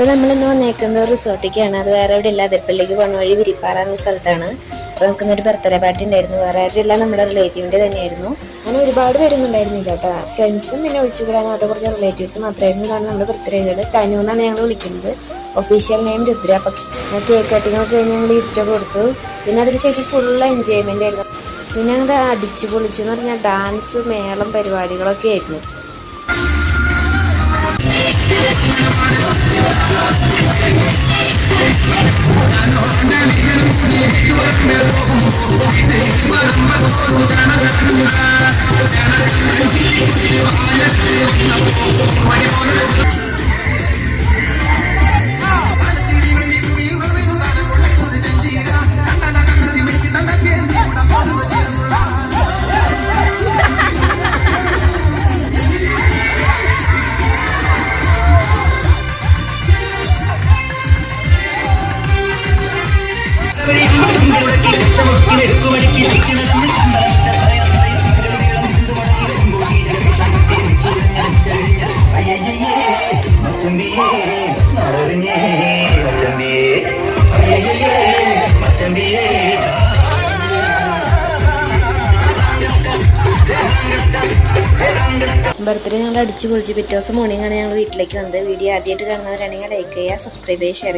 അപ്പോൾ നമ്മളിന്ന് വന്നേക്കുന്നത് റിസോർട്ടിലേക്കാണ്. അത് വേറെ എവിടെ ഇല്ല. അതിരപ്പള്ളിക്ക് പോകുന്ന വഴി വിരിപ്പാറ എന്ന സ്ഥലത്താണ്. അപ്പോൾ നമുക്കിന്നൊരു ബർത്ത്ഡേ പാർട്ടി ഉണ്ടായിരുന്നു. വേറെ ആരുമില്ല നമ്മുടെ റിലേറ്റീവിന്റെ തന്നെയായിരുന്നു. അങ്ങനെ ഒരുപാട് പേരൊന്നുണ്ടായിരുന്നില്ല കേട്ടോ. ഫ്രണ്ട്സും പിന്നെ ഒഴിച്ചുകൂടാനും അത് കുറച്ച് റിലേറ്റീവ്സ് മാത്രമായിരുന്നു. ഇതാണ് നമ്മുടെ ബർത്ത്ഡേകൾ തനു എന്നാണ് ഞങ്ങൾ വിളിക്കുന്നത്. Official name Rudra. അപ്പം കേക്ക് കട്ടിങ് ഒക്കെ കഴിഞ്ഞ് ഞങ്ങൾ ഗിഫ്റ്റൊക്കെ കൊടുത്തു. പിന്നെ അതിനുശേഷം ഫുൾ എൻജോയ്മെന്റ് ആയിരുന്നു. പിന്നെ ഞങ്ങളുടെ അടിച്ചു പൊളിച്ചു എന്ന് പറഞ്ഞാൽ ഡാൻസ് മേളം പരിപാടികളൊക്കെ ആയിരുന്നു. Gracias. ബർത്ത്ഡേ ഞങ്ങൾ അടിച്ചു പൊളിച്ച്. പിറ്റേ ദിവസം മോർണിംഗ് ആണ് ഞങ്ങൾ വീട്ടിലേക്ക് വന്നത്. വീഡിയോ ആദ്യമായിട്ട് കാണുന്നവരാണെങ്കിൽ ലൈക്ക് ചെയ്യുക സബ്സ്ക്രൈബ് ചെയ്യുക ഷെയർ